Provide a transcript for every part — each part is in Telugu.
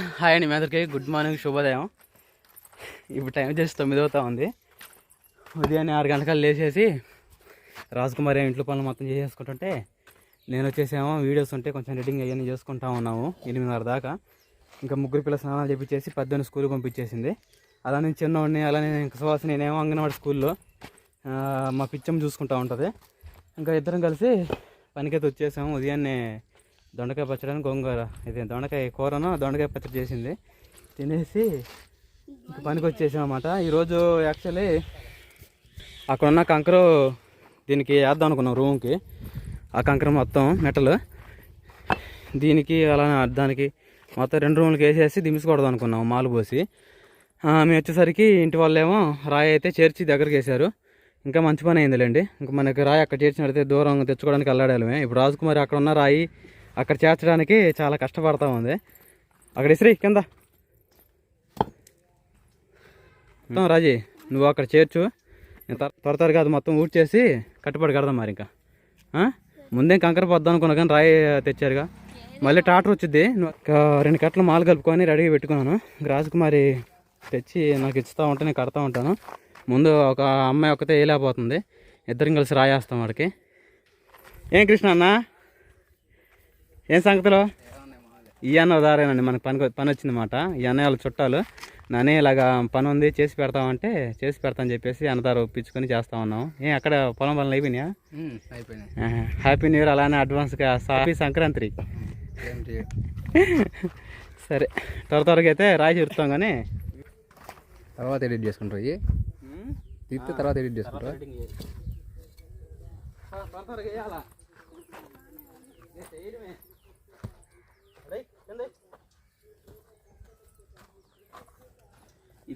హాయ్ అండి మీ అందరికీ. గుడ్ మార్నింగ్ శుభోదయం. ఇప్పుడు టైం చేసి తొమ్మిది అవుతా ఉంది. ఉదయాన్నే ఆరు గంటలకు లేచేసి రాజకుమారి ఇంట్లో పనులు మొత్తం చేసేసుకుంటుంటే నేను వచ్చేసేమో వీడియోస్ ఉంటే కొంచెం ఎడిటింగ్ అవన్నీ చేసుకుంటా ఉన్నాము ఎనిమిదిన్నర దాకా. ఇంకా ముగ్గురు పిల్ల స్నానాలు చేపించేసి పద్దెనిమిది స్కూల్కి పంపించేసింది. అలా నేను చిన్నవాడిని అలానే ఇంకా సువాస నేనేమో అంగన్వాడి స్కూల్లో మా పిచ్చమ్మ చూసుకుంటా ఉంటుంది. ఇంకా ఇద్దరం కలిసి పనికైతే వచ్చేసాము. ఉదయాన్నే దొండకాయ పచ్చడి గోంగూర. ఇది దొండకాయ కూరను దొండకాయ పచ్చడి చేసింది. తినేసి ఇంకా పనికి వచ్చేసాం అనమాట ఈరోజు యాక్చువల్లీ అక్కడ ఉన్న కంకరు దీనికి వేద్దాం అనుకున్నాం రూమ్కి ఆ కంకర మొత్తం మెటల్ దీనికి అలానే దానికి మొత్తం రెండు రూములకి వేసేసి దించుకూడదు అనుకున్నాం మాలు పోసి. మేము వచ్చేసరికి ఇంటి వాళ్ళేమో రాయి అయితే చేర్చి దగ్గరికి వేశారు. ఇంకా మంచి పని అయిందిలేండి. ఇంకా మనకి రాయి అక్కడ చేర్చినట్టయితే దూరం తెచ్చుకోవడానికి వెళ్ళాడమే ఇప్పుడు రాజకుమారి అక్కడ ఉన్న రాయి అక్కడ చేర్చడానికి చాలా కష్టపడతా ఉంది. అక్కడ ఇసిరి కింద. మొత్తం రాజీ నువ్వు అక్కడ చేర్చు. నేను త్వర త్వర త్వరగా అది మొత్తం ఊడ్చేసి కట్టుబడి కడదాం మరి ఇంకా. ముందేం ముందే కంకర పోద్దాం అనుకున్నా కానీ రాయి తెచ్చారుగా. మళ్ళీ ట్రాక్టర్ వచ్చింది రెండు కట్టలు మాలు కలుపుకొని రెడీగా పెట్టుకున్నాను. ఇంక రాజకుమారి తెచ్చి నాకు ఇస్తూ ఉంటే నేను కడతా ఉంటాను. ముందు ఒక అమ్మాయి ఒకతే వేయలేకపోతుంది. ఇద్దరం కలిసి రాయేస్తాం వాడికి. ఏం కృష్ణ అన్న? ఏం సంగతిలో? ఈ అన్న ఉదారేనండి మనకి పని పని వచ్చిందన్నమాట ఈ అన్నయ్య వాళ్ళ చుట్టాలు నానే ఇలాగా పని ఉంది చేసి పెడతామంటే చేసి పెడతామని చెప్పేసి అన్నదారు ఒప్పించుకొని చేస్తా ఉన్నాం. ఏ అక్కడ పొలం పనులు అయిపోయినాయా. హ్యాపీ న్యూ ఇయర్ అలానే అడ్వాన్స్గా హ్యాపీ సంక్రాంతి. సరే త్వర త్వరగా అయితే రాయి చెరుతాం కానీ. తర్వాత ఎడిట్ చేసుకుంటావు ఇవి తర్వాత ఎడిట్ చేసుకుంటావు?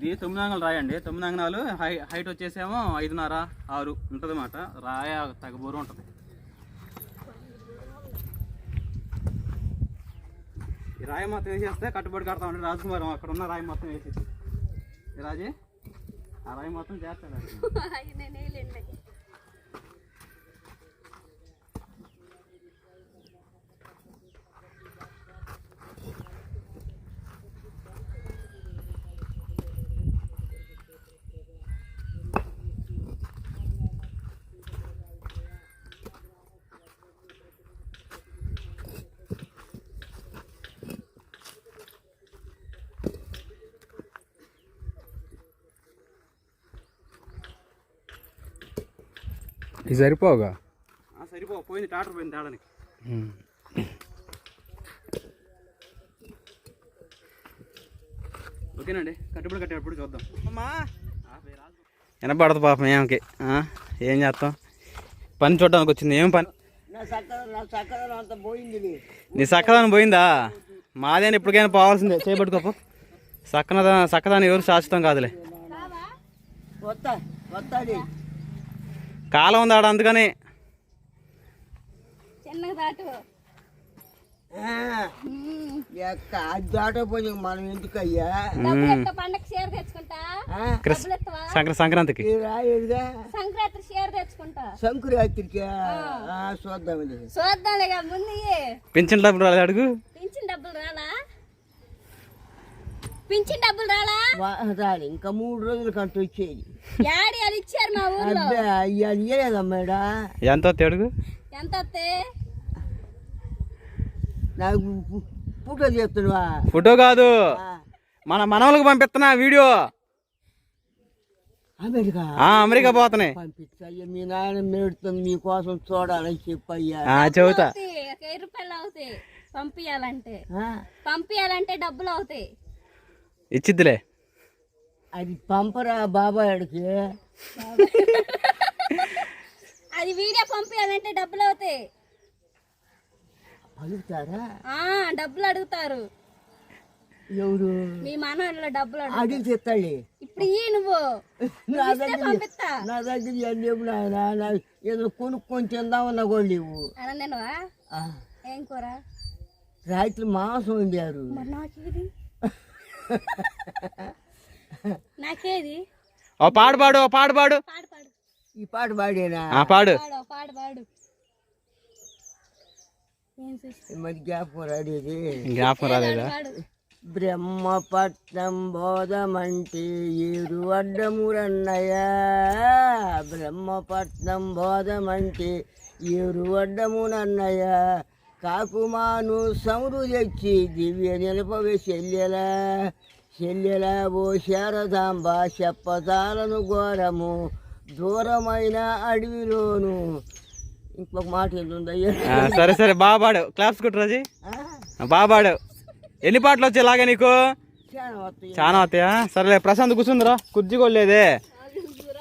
ఇది తొమ్మిది అంగలు రాయండి. తొమ్మిది అంగనాలు హై హైట్ వచ్చేసేమో ఐదున్నర ఆరు ఉంటుంది అన్నమాట రాయ తగ్గబోరు ఉంటుంది. ఈ రాయి మొత్తం వేసేస్తే కట్టుబడి కడతా ఉంటే రాజకుమారం. అక్కడ ఉన్న రాయి మొత్తం వేసేసి రాజే? ఆ రాయి మొత్తం చేస్తాడు. ఇది సరిపోగా సరిపో పోయింది. టాటర్ పోయింది తేడానికి ఓకేనండి. కట్టుబడి కట్టేటప్పుడు చూద్దాం. వినపడదు పాపం ఏమకి. ఆ? ఏం చేస్తాం? పని చూడడానికి వచ్చింది. ఏం పని? నీ చక్కదాని పోయిందా మాదేని ఎప్పటికైనా పోవాల్సిందే. చేపట్టుకోపు. చక్కనదా చక్కదాని ఎవరు శాశ్వతం కాదులే. వస్తా వస్తాది కాలం ఉంది ఆడ అందుకని. మనం ఎందుకు అయ్యా సంక్రాంతికి. ఈ రాయుడుగా సంక్రాంతి షేర్ తెచ్చుకుంటా. సంకురాత్రికి ఆ, చూద్దామని చూద్దాంలేగా ముందు ఇయ్యి. పింఛన్ డబ్బులు అడుగు. పింఛన్ డబ్బులు రాలా? పింఛన్ డబ్బులు రాలా? రాలి ఇంకా మూడు రోజుల కంటే వచ్చేది. యాడి అది ఇచ్చారు మా ఊర్లో? అబ్బే అయ్యా ఎంత వస్తాయి అడుగు ఎంత వస్తే నాకు పు- ఫోటో చేస్తున్నావా ఫోటో కాదు. మన మనవలకు పంపిస్తున్నా వీడియో. అమెరికా? ఆ అమెరికా పోతున్నాయి. పంపించయ్యా మీ నాయన మేడుతుంది మీకోసం చూడాలని చెప్పయ్యా. ఆ చెబుతా. అవుతాయి. ఒక వెయ్యి రూపాయలు అవుతాయి. పంపియాలంటే. ఆ, పంపియాలంటే డబ్బులు అవుతాయి. ఇచ్చిద్దిలే. అది పంపరా బాబాయ్కి అది వీడియో పంపియాలంటే డబ్బులు అవుతాయి. ఆ డబ్బులు అడుగుతారు. ఎవరు? మీ మనవల్లో డబ్బులు అడుగు చెప్తాడు ఇప్పుడు ఇయ్యి నువ్వు. నా దగ్గర నా దగ్గర ఇవన్నీ లేవు నాయన నా ఏదో కొనుక్కొని తిందామన్నా కూడా లేవు. ఆ, ఏం కూర? రాత్రి మాంసం వండారు. నాకేది? ఓ పాడు పాడు ఓ పాడు పాడు. పాడు పాడు. ఈ పాట పాడేనా? ఆ పాడు. పాడు పాడు పాడు. మధ్య జ్ఞాపకం రాడేది జ్ఞాపకం రాలేదా? పాడు బ్రహ్మపట్నం బోధమంటే ఏరు అడ్డమురన్నయ్య. బ్రహ్మపట్నం బోధమంటే ఏరు అడ్డమునన్నయ్య కాకుమాను సమురు తెచ్చి దివ్య నిలపవే చెల్లెలా చెల్లెలా ఓ శారదాంబ చెప్పతాలను ఘోరము దూరమైన అడవిలోను. ఇంకొక మాట ఏంటుందయ్యా ఆ, సరే సరే పాడావు. క్లాప్స్ కొట్టు రాజీ. బాగా పాడావు. ఎన్ని పాటలు వచ్చాయి ఇలాగే నీకు? చాలా వస్తాయి. సరేలే ప్రశాంత్ కూర్చుందిరా. కుర్చీ కూడా లేదే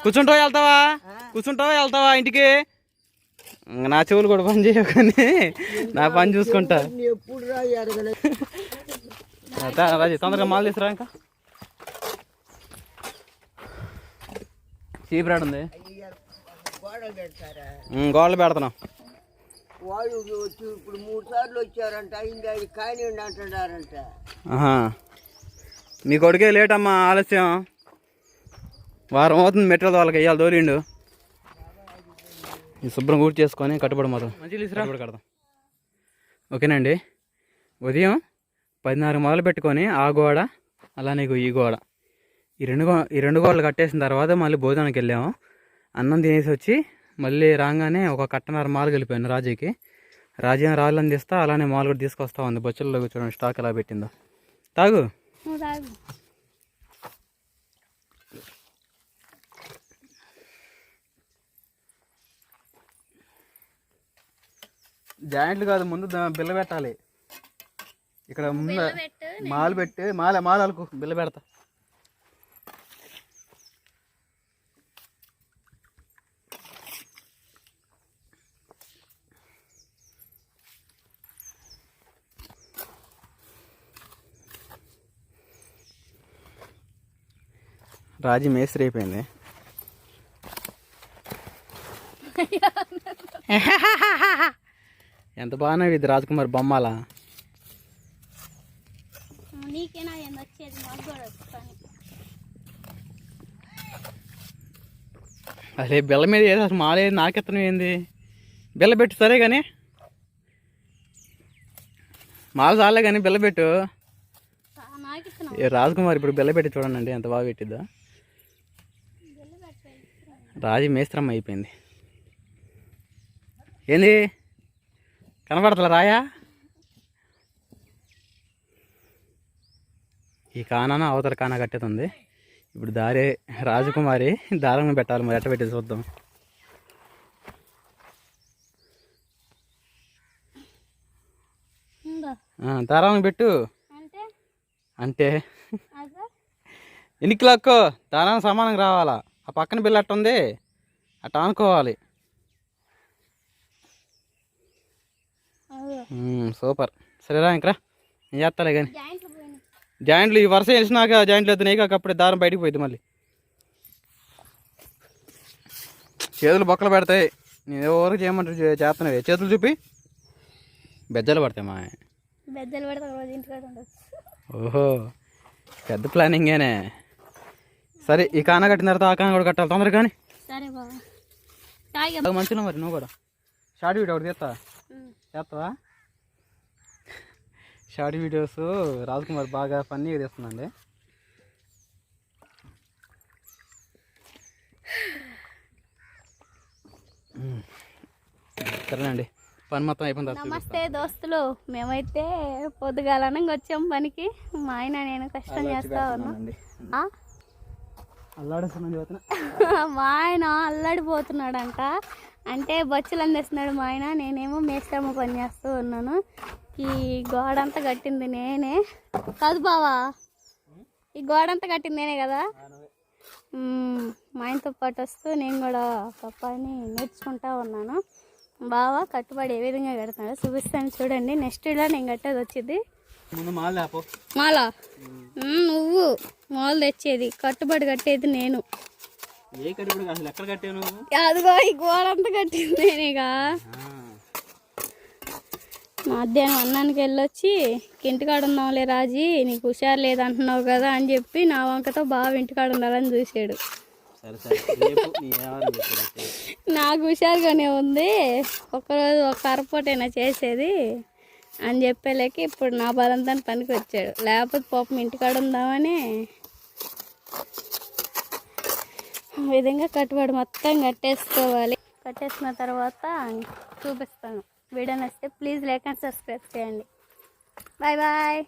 కూర్చుంటావా వెళ్తావా? కూర్చుంటావా వెళ్తావా ఇంటికి? నా చెవులు కూడా పని చేయవు కానీ నా పని చూసుకుంటా. రాజీ తొందరగా మాలు తీసురా ఇంకా. చీప్ రాడ్ ఉంది. గోడలు పెడుతున్నాం వాళ్ళు వచ్చి ఇప్పుడు మూడు సార్లు వచ్చారంట అయింది అది కానివ్వండి అంటున్నారంట. మీ కొడుకే లేట్ అమ్మా ఆలస్యం. వారం అవుతుంది మెట్రోల్ వాళ్ళకి వెయ్యాలి దోరిండు శుభ్రం కూర్చి చేసుకొని కట్టుబడి మాత్రం కట్టుబడి కడదాం. ఓకేనండి. ఉదయం పదిన్నర మొదలు పెట్టుకొని ఆ గోడ అలానే ఈ గోడ. ఈ రెండు గో ఈ రెండు గోడలు కట్టేసిన తర్వాత మళ్ళీ భోజనానికి వెళ్ళాము. అన్నం తినేసి వచ్చి మళ్ళీ రాగానే ఒక కట్టన్నర మాలు వెళ్ళిపోయాను రాజీకి. రాజీ రాళ్ళు అందిస్తా అలానే మాలు కూడా తీసుకొస్తా ఉంది. బొచ్చల్లో చూడండి స్టాక్ ఎలా పెట్టిందో. తాగు. జాయింట్లు కాదు ముందు బిల్ల పెట్టాలి. ఇక్కడ ముందు మాలు పెట్టి మాల మాలకు బిల్ల పెడతా. రాజీ మేస్త్రి అయిపోయింది. ఎంత బాగానే ఇది రాజ్కుమార్ బొమ్మలా? నీకేనా వచ్చేది ఈ బిల్ల మీద ఏదో అసలు మాలేదు నాకెత్తనం ఏంది? బిల్ల పెట్టు సరే కానీ మాల చాలే కానీ బిల్ల పెట్టు. రాజ్కుమార్ ఇప్పుడు బిల్ల పెట్టి చూడండి ఎంత బాగా పెట్టిద్దా. రాజీ మేస్త్రమ్మ అయిపోయింది. ఏంది? కనపడతలా రాయా? ఈ కానాన అవతల కానా కట్టేది ఇప్పుడు దారే రాజకుమారి దారం పెట్టాలి మరి ఎట్ట పెట్టి చూద్దాం. దారం పెట్టు. అంటే? ఎన్ని కిలోక్కో? దానం సమానంగా రావాలా ఆ పక్కన బిల్లు అట్ట ఉంది అట్ట అనుకోవాలి అదే మ్మ్, సూపర్. సరేరా ఇంకరా నేను చేస్తాలే కానీ జాయింట్లు ఈ వరుస వేసినాక జాయింట్లు ఎత్తున్నాయి కాక అప్పుడే దారం బయటికి పోయింది మళ్ళీ. చేతులు బొక్కలు పెడతాయి. నేను ఎవరికి చేయమంటారు చేస్తున్నావే. చేతులు చూపి. బెజ్జలు పడతాయి మా ఓహో పెద్ద ప్లానింగేనే సరే ఈ కాన కట్టిన తర్వాత ఆ కాన కూడా కట్టాలి. తొందరగా కానీ మంచిగా మరి నువ్వు కూడా. షార్ట్ వీడియో ఒకటి తీస్తా చేస్తావా షార్ట్ వీడియోస్ రాజ్ కుమార్ బాగా ఫన్నీగా తీస్తుందండి. సరేనండి. పని మొత్తం అయిపోయిన తర్వాత నమస్తే దోస్తులు. మేమైతే పొద్దుగాలనంగా వచ్చాం పనికి. మా ఆయన నేను కష్టం చేస్తా ఉన్నాం? అల్లాడేస్తున్నాను మా ఆయన అల్లాడిపోతున్నాడంట. అంటే బొచ్చులు అందిస్తున్నాడు మా ఆయన. నేనేమో మేస్త్రమ్మ పని చేస్తూ ఉన్నాను. ఈ గోడ అంతా కట్టింది నేనే. కాదు బావా. ఈ గోడ అంతా కట్టింది నేనే కదా. మా ఆయనతో పాటు వస్తూ నేను కూడా ఒక పని నేర్చుకుంటా ఉన్నాను. బావ కట్టుబడి ఏ విధంగా కడుతున్నాడు చూపిస్తాను. చూడండి నెక్స్ట్ ఇలా నేను కట్టేది వచ్చింది. మాల్ నువ్వు మాలు తెచ్చేది. కట్టుబడి కట్టేది నేను. ఏ కట్టుబడి అసలు ఎక్కడ కట్టావు నువ్వు? అదిగో ఈ గోడ అంతా కట్టింది మధ్యాహ్నం అన్నానికి వెళ్ళొచ్చి ఇంటికాడ ఉన్నావులే రాజీ నీకు హుషారు లేదంటున్నావు కదా అని చెప్పి నా వంకతో బాగా ఇంటికాడ ఉండాలని చూశాడు చెప్పు. నాకు హుషారుగానే ఉంది. ఒకరోజు ఒక అరపూటైనా చేసేది అని చెప్పేలేక ఇప్పుడు నా బలంతో పనికి వచ్చాడు లేకపోతే పాపం ఇంటికాడ ఉందామని విధంగా కట్టుబడి మొత్తం కట్టేసుకోవాలి. కట్టేసిన తర్వాత చూపిస్తాను. వీడియో నచ్చితే ప్లీజ్ లైక్ అండ్ సబ్స్క్రైబ్ చేయండి. Bye bye.